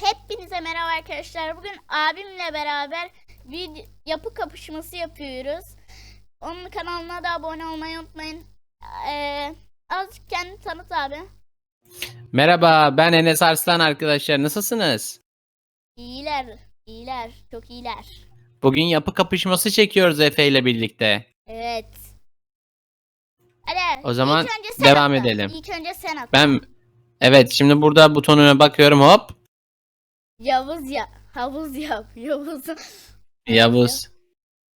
Hepinize merhaba arkadaşlar. Bugün abimle beraber video, yapı kapışması yapıyoruz. Onun kanalına da abone olmayı unutmayın. Ee, azıcık kendini tanıt abi. Merhaba ben Enes Arslan arkadaşlar nasılsınız? İyiler, iyiler, çok iyiler. Bugün yapı kapışması çekiyoruz Efe ile birlikte. Evet. Hadi. O zaman devam atla. edelim. İlk önce sen at. Ben evet şimdi burada butonuna bakıyorum hop. Yavuz ya. Havuz yap. Yavuz. Yavuz.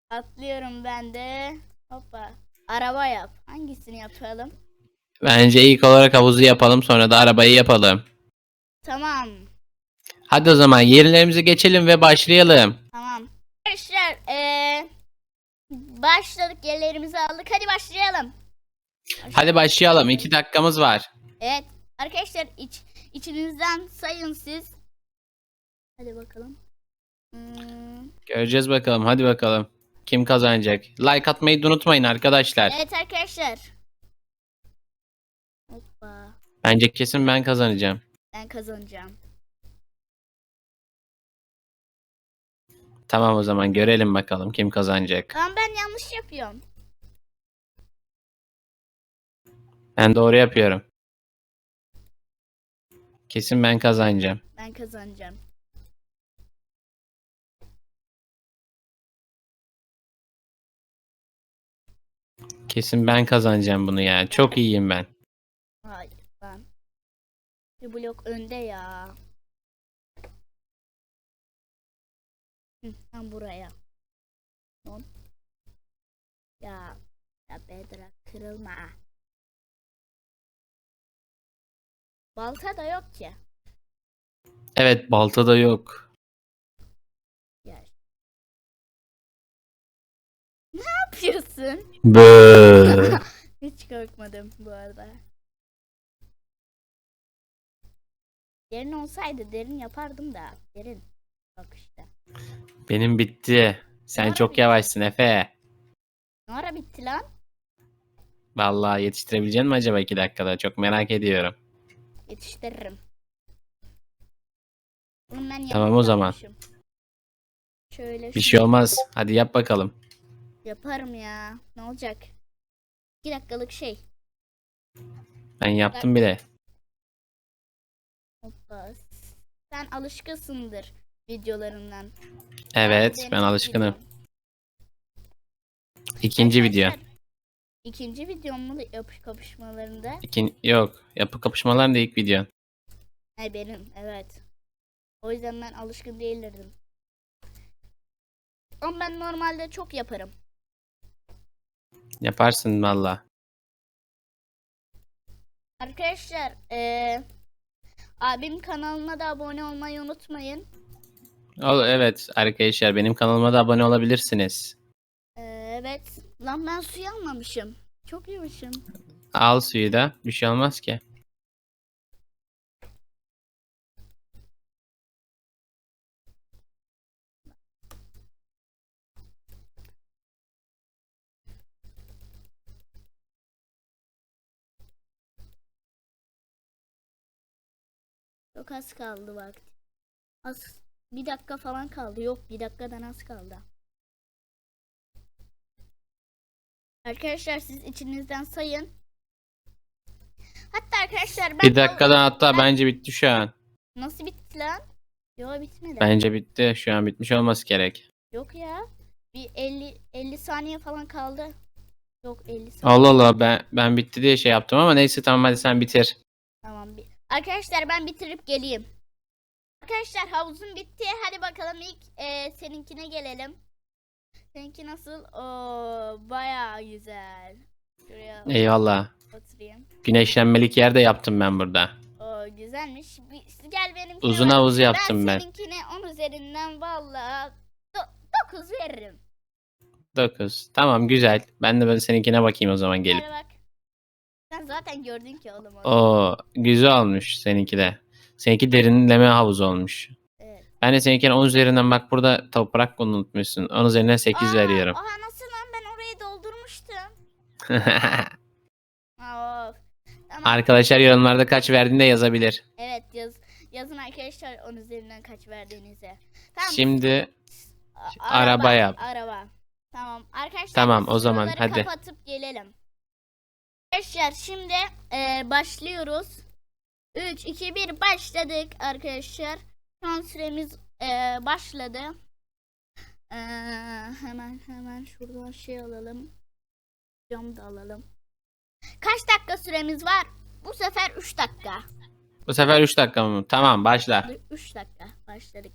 Atlıyorum ben de. Hoppa. Araba yap. Hangisini yapalım? Bence ilk olarak havuzu yapalım sonra da arabayı yapalım. Tamam. Hadi o zaman yerlerimizi geçelim ve başlayalım. Tamam. Arkadaşlar eee başladık yerlerimizi aldık. Hadi başlayalım. Hadi başlayalım. İki dakikamız var. Evet. Arkadaşlar iç, içinizden sayın siz. Hadi bakalım. Hmm, Göreceğiz bakalım. Hadi bakalım. Kim kazanacak? Like atmayı da unutmayın arkadaşlar. Evet arkadaşlar. Hoppa. Bence kesin ben kazanacağım. Ben kazanacağım. Tamam o zaman görelim bakalım kim kazanacak. Ama ben yanlış yapıyorum. Ben doğru yapıyorum. Kesin ben kazanacağım. Ben kazanacağım. Kesin ben kazanacağım bunu ya. Çok iyiyim ben. Hayır ben. Bir blok önde ya. Hı, ben buraya. Son. Ya. Ya Bedra kırılma. Balta da yok ki. Evet balta da yok. Yapıyorsun? Bö. Hiç korkmadım bu arada. Derin olsaydı derin yapardım da. Derin. Bak işte. Benim bitti. Sen Bana çok bitti. yavaşsın Efe. Ne ara bitti lan? Vallahi yetiştirebilecek mi acaba iki dakikada? Çok merak ediyorum. Yetiştiririm. Ben Tamam, o zaman. yapmışım. Şöyle Bir şunu şey olmaz. Hadi yap bakalım. Yaparım ya. Ne olacak? 2 dakikalık şey. Ben yaptım bile. Hoppa. Sen alışkınsındır videolarından. Evet ben ilk alışkınım. videom. İkinci video. İkinci videom mu yapış kapışmalarında? İkin yok. Yapı kapışmalar da ilk video. He benim evet. O yüzden ben alışkın değildim. Ama ben normalde çok yaparım. Yaparsın valla. Arkadaşlar eee abim kanalına da abone olmayı unutmayın. Ol evet arkadaşlar benim kanalıma da abone olabilirsiniz. Eee, evet. Lan ben suyu almamışım. Çok yemişim. Al suyu da. Bir şey olmaz ki. Çok az kaldı vakti. Az bir dakika falan kaldı. Yok bir dakikadan az kaldı. Arkadaşlar siz içinizden sayın. Hatta arkadaşlar ben Bir dakikadan hatta ben- bence bitti şu an. Nasıl bitti lan? Yok bitmedi. Bence bitti. Şu an bitmiş olması gerek. Yok ya. Bir 50 50 saniye falan kaldı. Yok 50 saniye. Allah Allah ben ben bitti diye şey yaptım ama neyse tamam hadi sen bitir. Arkadaşlar ben bitirip geleyim. Arkadaşlar havuzun bitti. Hadi bakalım ilk e, seninkine gelelim. Seninki nasıl? Oo bayağı güzel. Şuraya Eyvallah. oturayım. Güneşlenmelik yer de yaptım ben burada. Oo güzelmiş. Bir, gel benimkine Uzun bak. havuz yaptım ben. seninkine 10 üzerinden vallahi 9 veririm. 9. Tamam güzel. Ben de böyle seninkine bakayım o zaman gelip. Gel bak. Sen zaten gördün ki oğlum onu. Oo güzel olmuş seninki de. Seninki derinleme havuz olmuş. Evet. Ben de seninkine 10 üzerinden bak burada toprak unutmuşsun. 10 üzerinden 8 Aa, veriyorum. Oha nasıl lan ben orayı doldurmuştum. Aa, of. Tamam. Arkadaşlar yorumlarda kaç verdiğini de yazabilir. Evet yaz Yazın arkadaşlar onun üzerinden kaç verdiğinizi. Tamam. Şimdi a- araba yap. Araba. Tamam. Arkadaşlar Tamam, biz o zaman, şuraları hadi. kapatıp gelelim. Arkadaşlar şimdi e, başlıyoruz. 3, 2, 1 başladık arkadaşlar. Şu an süremiz e, başladı. E, hemen hemen şuradan şey alalım. Cam da alalım. Kaç dakika süremiz var? Bu sefer 3 dakika. bu sefer 3 dakika mı? Tamam başla. 3 dakika başladık.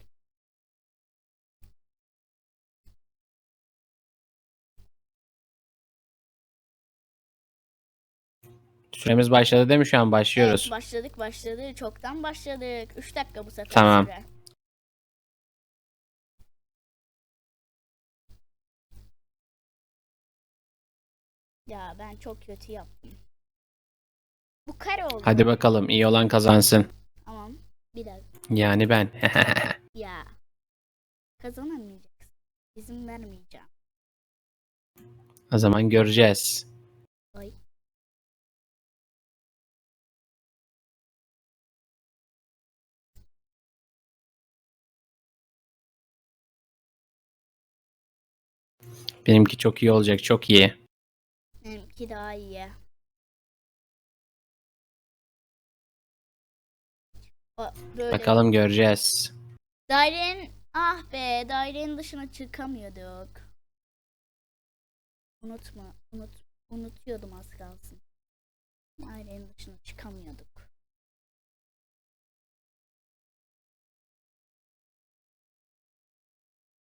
Süremiz başladı değil mi şu an? Başlıyoruz. Evet, başladık başladık. Çoktan başladık. 3 dakika bu sefer Tamam. süre. Ya ben çok kötü yaptım. Bu kare oldu. Hadi bakalım iyi olan kazansın. Tamam. Bir dakika. Yani ben. Ya. Kazanamayacaksın. İzin vermeyeceğim. o zaman göreceğiz. Benimki çok iyi olacak. Çok iyi. Benimki daha iyi. O, böyle. Bakalım göreceğiz. Dairenin ah be dairenin dışına çıkamıyorduk. Unutma unut unutuyordum az kalsın. Dairenin dışına çıkamıyorduk.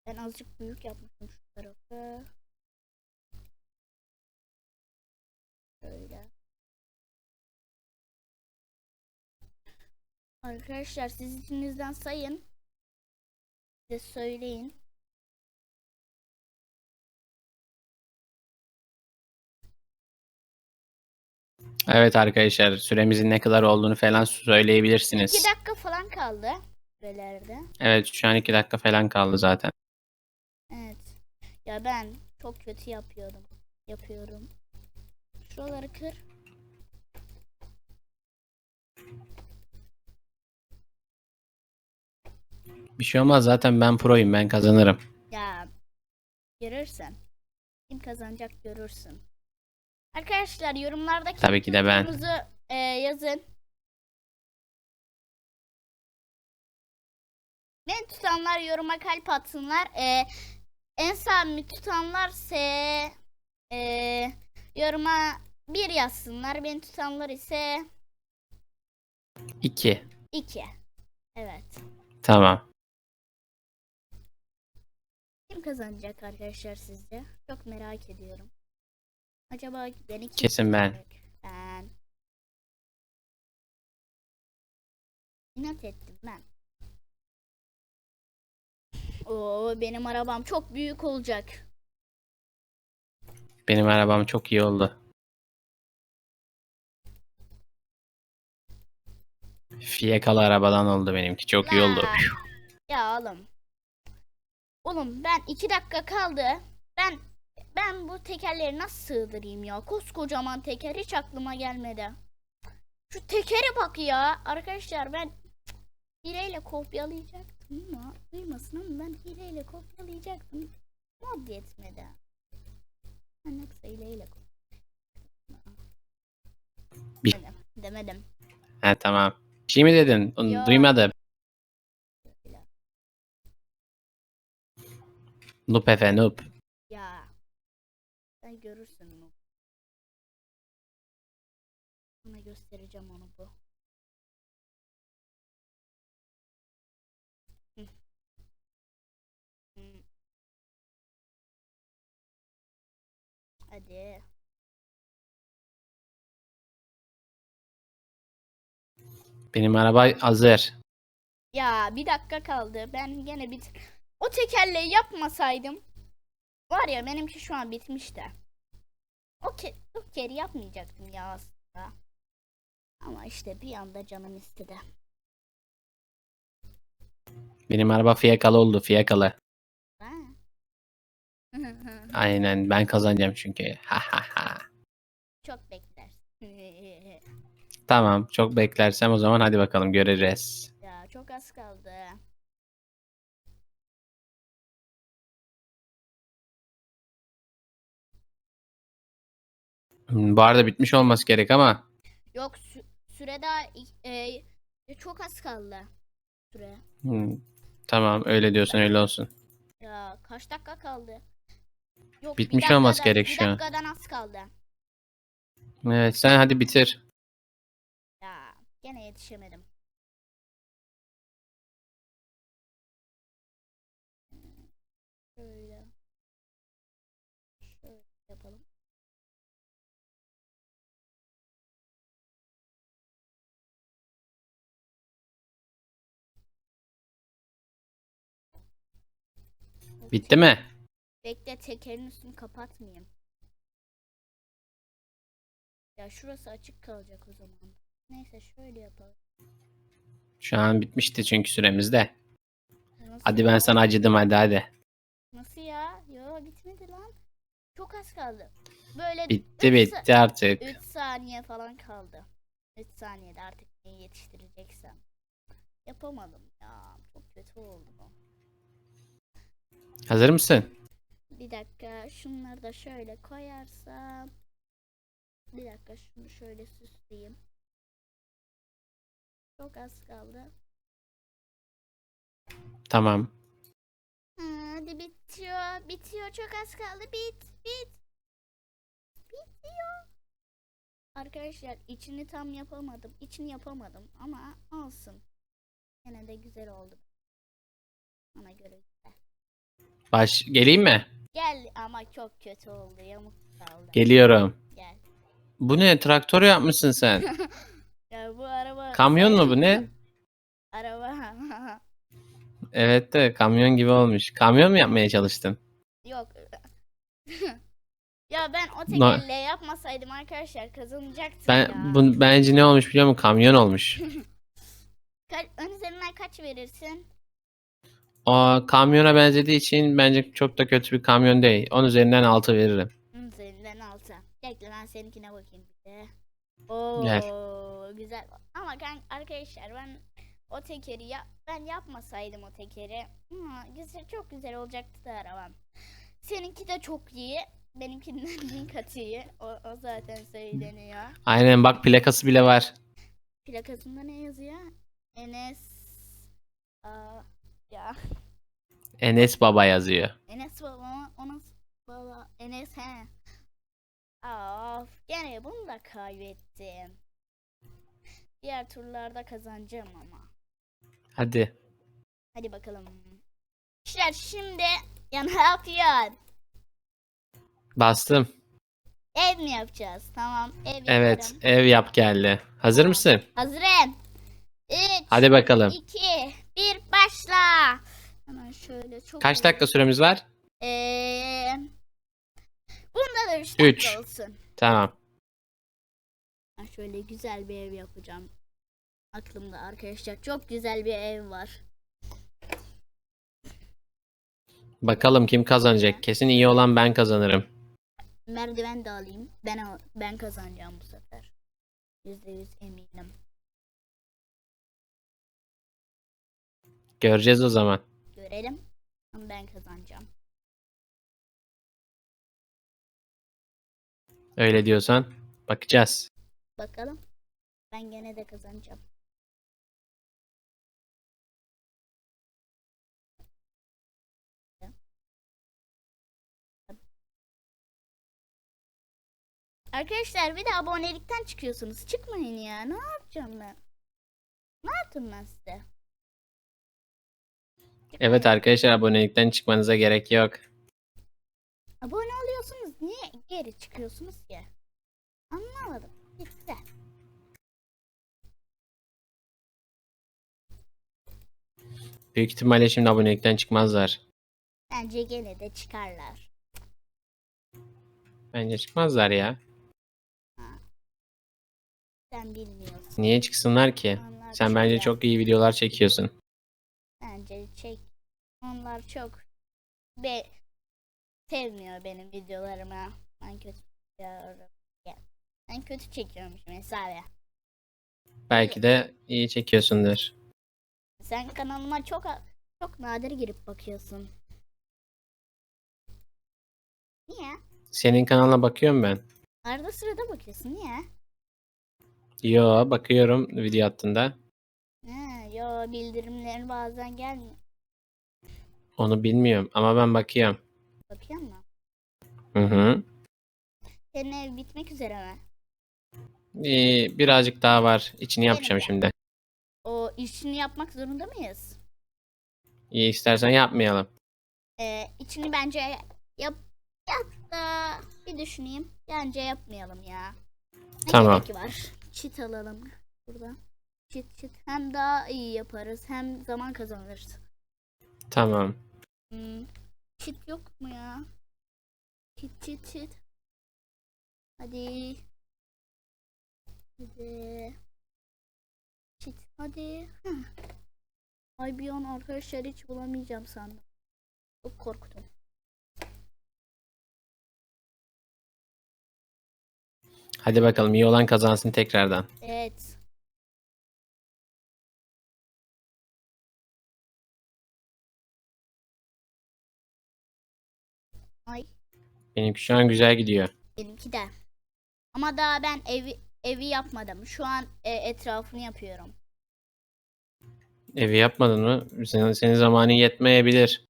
Ben azıcık büyük yapmışım tarafı. Böyle. Arkadaşlar siz içinizden sayın. Size söyleyin. Evet arkadaşlar süremizin ne kadar olduğunu falan 2 söyleyebilirsiniz. dakika falan kaldı. Sürelerde. Evet şu an 2 dakika falan kaldı zaten. Ya ben çok kötü yapıyorum. Yapıyorum. Şuraları kır. Bir şey olmaz zaten ben proyum ben kazanırım. Ya görürsen. Kim kazanacak görürsün. Arkadaşlar yorumlarda Tabii ki de ben. e, yazın. Beni tutanlar yoruma kalp atsınlar. E, en samimi tutanlar ise e, yoruma bir yazsınlar. Beni tutanlar ise 2. iki. Evet. Tamam. Kim kazanacak arkadaşlar sizce? Çok merak ediyorum. Acaba beni kim Kesin ben. kazanacak? Ben. İnat ettim ben. Oo benim arabam çok büyük olacak. Benim arabam çok iyi oldu. Fiyakalı arabadan oldu benimki. Çok iyi oldu. Ya oğlum. Oğlum ben iki dakika kaldı. Ben ben bu tekerleri nasıl sığdırayım ya? Koskocaman teker hiç aklıma gelmedi. Şu tekere bak ya. Arkadaşlar ben hileyle kopyalayacaktım ama duymasın ama ben hileyle kopyalayacaktım. Mod yetmedi. Ben yoksa hileyle. Bir- Demedim. Demedim. He tamam. Bir şey mi dedin? Onu Yo. Duymadım. Noob efe noob. Ya. Sen görürsün onu. Sana göstereceğim onu bu. Hadi. Benim araba hazır. Ya bir dakika kaldı. Ben gene bit. O tekerleği yapmasaydım var ya benimki şu an bitmişti. O, ke o kere yapmayacaktım ya aslında. Ama işte bir anda canım istedi. Benim araba fiyakalı oldu fiyakalı. Aynen ben kazanacağım çünkü. Ha ha ha. Çok bekler. Tamam çok beklersem o zaman hadi bakalım göreceğiz. ya az kaldı. Hmm, Bu arada bitmiş olması gerek ama Yok sü- süre daha i- e, çok az kaldı. Süre. hmm, tamam öyle diyorsun öyle olsun. Ya kaç dakika kaldı? Yok, Bitmiş olması dakikadan- gerek şu an. dakikadan az kaldı. Evet sen hadi bitir. Ya gene yetişemedim. Şöyle. Şöyle yapalım. Bitti mi? Bekle tekerin üstünü kapatmayayım. Ya şurası açık kalacak o zaman. Neyse şöyle yapalım. Şu an bitmişti çünkü süremizde. Nasıl Hadi ben sana acıdım hadi hadi. Nasıl ya? Yo bitmedi lan. Çok az kaldı. Böyle Bitti üç bitti artık. 3 saniye falan kaldı. 3 saniyede artık neyi yetiştireceksem. Yapamadım ya. Çok kötü oldu. Hazır mısın? Bir dakika şunları da şöyle koyarsam. Bir dakika şunu şöyle süsleyeyim. Çok az kaldı. Tamam. Hadi bitiyor. Bitiyor. Çok az kaldı. Bit. Bit. Bitiyor. Arkadaşlar içini tam yapamadım. İçini yapamadım ama olsun. Yine de güzel oldu. Bana göre güzel. Baş geleyim mi? Gel ama çok kötü oldu. Yamuk kaldı. Geliyorum. Gel. Bu ne? Traktör yapmışsın sen. Ya bu araba... Kamyon mu bu ne? Araba. Evet de kamyon gibi olmuş. Kamyon mu yapmaya çalıştın? Yok. ya ben o tekerle yapmasaydım arkadaşlar kazanacaktım Ben ya. bu bence ne olmuş biliyor musun? Kamyon olmuş. Ka- üzerinden kaç verirsin? O kamyona benzediği için bence çok da kötü bir kamyon değil. 10 üzerinden 6 veririm. Ön üzerinden altı. Bekle ben seninkine bakayım bir de. Oo, Gel. güzel. Ama kan arkadaşlar ben o tekeri ya ben yapmasaydım o tekeri. Ama güzel çok güzel olacaktı da arabam. Seninki de çok iyi. Benimkinden bin kat iyi. O, o zaten söyleniyor. Aynen bak plakası bile var. Plakasında ne yazıyor? Enes Aa, ya Enes Baba yazıyor. Enes baba ona baba Enes he. Of gene bunu da kaybettim. Diğer turlarda kazanacağım ama. Hadi. Hadi bakalım. İşler şimdi ya ne yapıyorsun? Bastım. Ev mi yapacağız? Tamam ev Evet yaparım. ev yap geldi. Hazır mısın? Hazırım. 3, Hadi bakalım. 2, 1 başla. Hemen şöyle çok Kaç dakika süremiz var? Eee Bunda da 3 Üç. dakika olsun. Tamam. Ben şöyle güzel bir ev yapacağım. Aklımda arkadaşlar çok güzel bir ev var. Bakalım kim kazanacak. Kesin iyi olan ben kazanırım. Merdiven de alayım. Ben al- ben kazanacağım bu sefer. %100 eminim. Göreceğiz o zaman. Görelim. Ama ben kazanacağım. Öyle diyorsan bakacağız. Bakalım. Ben gene de kazanacağım. Arkadaşlar bir de abonelikten çıkıyorsunuz. Çıkmayın ya. Ne yapacağım ben? Ne yaptım ben size? Evet arkadaşlar abonelikten çıkmanıza gerek yok. Abone oluyorsunuz. Niye geri çıkıyorsunuz ki? Anlamadım. Gitti. Büyük ihtimalle şimdi abonelikten çıkmazlar. Bence gene de çıkarlar. Bence çıkmazlar ya. Sen bilmiyorsun. Niye çıksınlar ki? Onlar Sen bence çok iyi videolar çekiyorsun. Onlar çok be sevmiyor benim videolarımı. Ben kötü çekiyorum. Ben kötü çekiyormuşum hesabı. Belki de iyi çekiyorsundur. Sen kanalıma çok çok nadir girip bakıyorsun. Niye? Senin kanalına bakıyorum ben. Arada sırada bakıyorsun. Niye? Yo bakıyorum video hattında. Ha, yo bildirimlerin bazen gelmiyor. Onu bilmiyorum ama ben bakıyorum. Bakıyor musun? Hı hı. Senin ev bitmek üzere mi? Ee, birazcık daha var. İçini yapacağım de. şimdi. O işini yapmak zorunda mıyız? İyi istersen yapmayalım. Ee, içini bence yap yap da bir düşüneyim. Bence yapmayalım ya. Ne Tamam. gereği var? Çit alalım burada. Çit çit. Hem daha iyi yaparız hem zaman kazanırız. Tamam. Hmm. Çit yok mu ya? Çit çit çit. Hadi. Hadi. Çit hadi. Hah. Ay bir an arkadaşlar hiç bulamayacağım sandım. Çok korktum. Hadi bakalım iyi olan kazansın tekrardan. Evet. Benimki şu an güzel gidiyor. benimki de. Ama daha ben evi evi yapmadım. Şu an e, etrafını yapıyorum. Evi yapmadın mı? Senin, senin zamanın yetmeyebilir.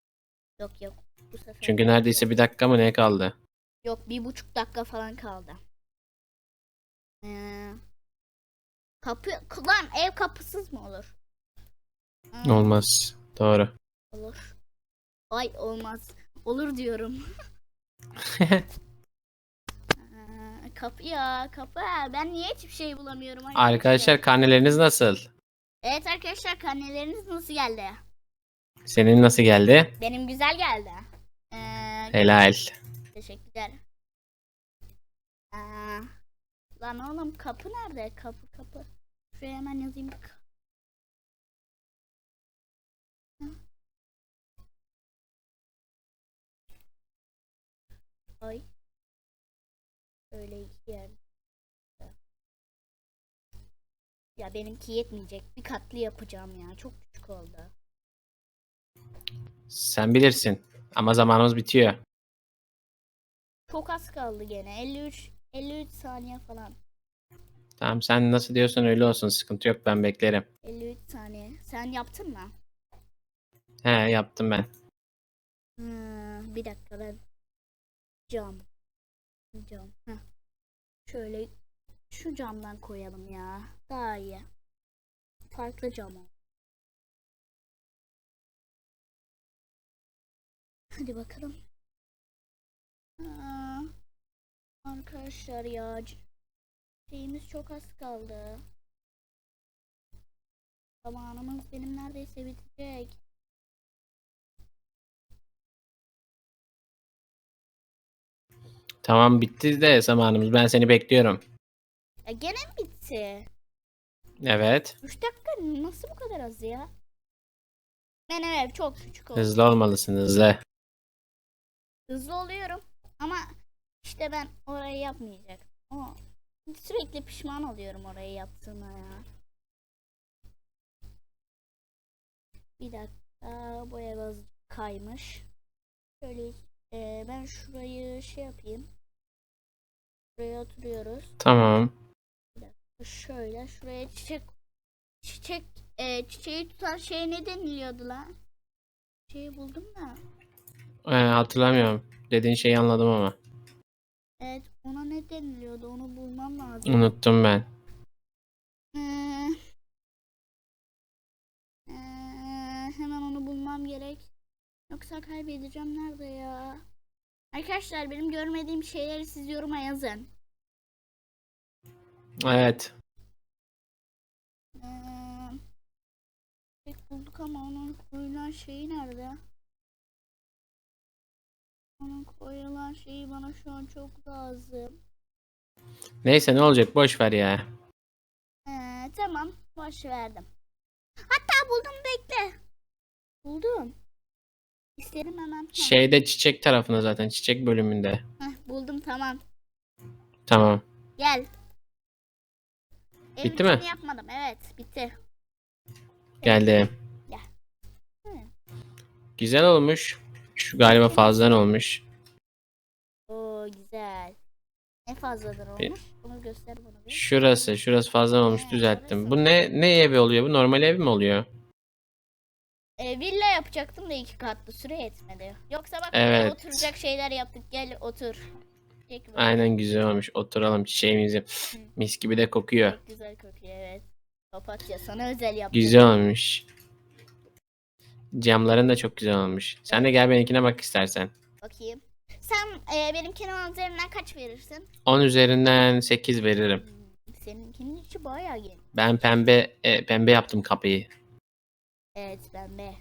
Yok yok. Bu sefer Çünkü neredeyse bir dakika mı ne kaldı? Yok bir buçuk dakika falan kaldı. Ee, kapı lan ev kapısız mı olur? Hmm, Olmaz. Doğru. Olur. Ay olmaz. Olur diyorum. Ee, kapı ya kapı. Ben niye hiçbir şey bulamıyorum? Arkadaşlar karneleriniz nasıl? Evet arkadaşlar karneleriniz nasıl geldi? Senin nasıl geldi? Benim güzel geldi. Ee, Helal. Teşekkürler. Aa, lan oğlum kapı nerede? Kapı kapı. Şuraya hemen yazayım. K- Ay. Öyle iki yer. Ya benimki yetmeyecek. Bir katlı yapacağım ya. Çok küçük oldu. Sen bilirsin. Ama zamanımız bitiyor. Çok az kaldı gene. 53 53 saniye falan. Tamam sen nasıl diyorsan öyle olsun. Sıkıntı yok ben beklerim. 53 saniye. Sen yaptın mı? He yaptım ben. Hmm, bir dakika ben cam. Cam. Heh. şöyle şu camdan koyalım ya. Daha iyi. Farklı cam ol. hadi bakalım. Aa, arkadaşlar ya şeyimiz çok az kaldı. Zamanımız benim neredeyse bitecek Tamam bitti de zamanımız. Ben seni bekliyorum. ya gene mi bitti Evet. 3 dakika nasıl bu kadar az ya? Benim ev çok küçük oldu. Hızlı olmalısın hızlı. Hızlı oluyorum ama işte ben orayı yapmayacak. O sürekli pişman oluyorum orayı yaptığıma ya. Bir dakika bu ev az kaymış. Şöyle e, ben şurayı şey yapayım. Buraya oturuyoruz. Tamam. Şöyle şuraya çiçek çiçek e, çiçeği tutan şey ne deniliyordu lan? Şeyi buldum da. Ee, hatırlamıyorum. Dediğin şeyi anladım ama. Evet ona ne deniliyordu onu bulmam lazım. Unuttum ben. Ee, ee, hemen onu bulmam gerek. Yoksa kaybedeceğim nerede ya? Arkadaşlar benim görmediğim şeyleri siz yoruma yazın. Evet. Tek bulduk ama onun koyulan şeyi nerede? Onun koyulan şeyi bana şu an çok lazım. Neyse ne olacak boş ver ya. Ee, tamam boş verdim. Hatta buldum bekle. Buldum. İsterim hemen. Şeyde çiçek tarafında zaten çiçek bölümünde. heh, buldum tamam. Tamam. Gel. Evin Bitti mi? yapmadım evet bitti. Geldim. Gel. Güzel olmuş. Şu galiba fazladan olmuş. Oo güzel. Ne fazladır olmuş? Bunu göster bana bir. Şurası, şurası fazladan olmuş He, düzelttim. Bu ne ne evi oluyor? Bu normal ev mi oluyor? Ee, villa yapacaktım da iki katlı süre yetmedi. Yoksa bak Evet. oturacak şeyler yaptık. Gel otur. Aynen güzel olmuş. Oturalım çiçeğimizi. Mis gibi de kokuyor. Çok güzel kokuyor evet. Papatya sana özel yaptım. Güzel olmuş. Camların da çok güzel olmuş. Sen de gel benimkine bak istersen. Bakayım. Sen e, benimkinin on üzerinden kaç verirsin? 10 üzerinden 8 veririm. Hmm, Seninkinin içi bayağı geniş. Ben pembe e, pembe yaptım kapıyı. Evet ben de.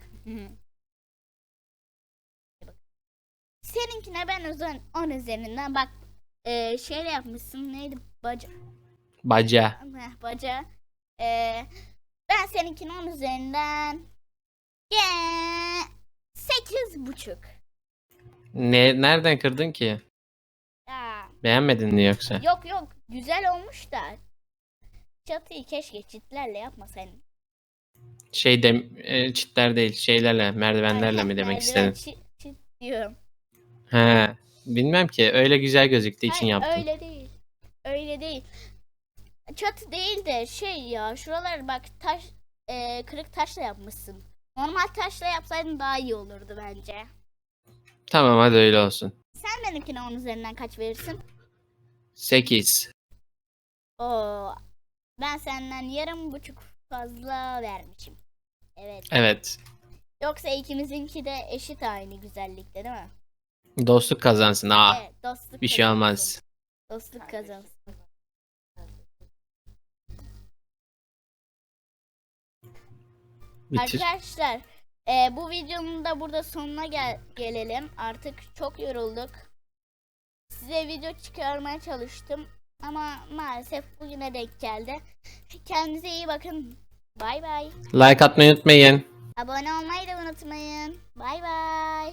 Bak. Seninkine ben özen 10 üzerinden bak e, şeyle yapmışsın neydi baca Baca. Heh, baca e, ben seninkine 10 üzerinden yeah, sekiz buçuk Ne nereden kırdın ki? Ya, Beğenmedin mi yoksa? yok yok güzel olmuş da çatıyı keşke çitlerle yapmasaydın Şey de e, çitler değil, şeylerle, merdivenlerle mi demek istedin? çi- çit diyorum He, bilmem ki. Öyle güzel gözüktüğü için Hayır, yaptım. Öyle değil. Öyle değil. Çatı değil de şey ya şuralar bak taş e, kırık taşla yapmışsın. Normal taşla yapsaydın daha iyi olurdu bence. Tamam hadi öyle olsun. Sen benimkine 10 üzerinden kaç verirsin? 8. Oo. Ben senden yarım buçuk fazla vermişim. Evet. Evet. Yoksa ikimizinki de eşit aynı güzellikte değil mi? Dostluk kazansın. Aa, Evet, dostluk bir şey kazansın. olmaz. Dostluk kazansın. Bitir. Arkadaşlar e, bu videonun da burada sonuna gel gelelim. Artık çok yorulduk. Size video çıkarmaya çalıştım. Ama maalesef bugüne denk geldi. Kendinize iyi bakın. Bay bay. Like atmayı unutmayın. Abone olmayı da unutmayın. Bay bay.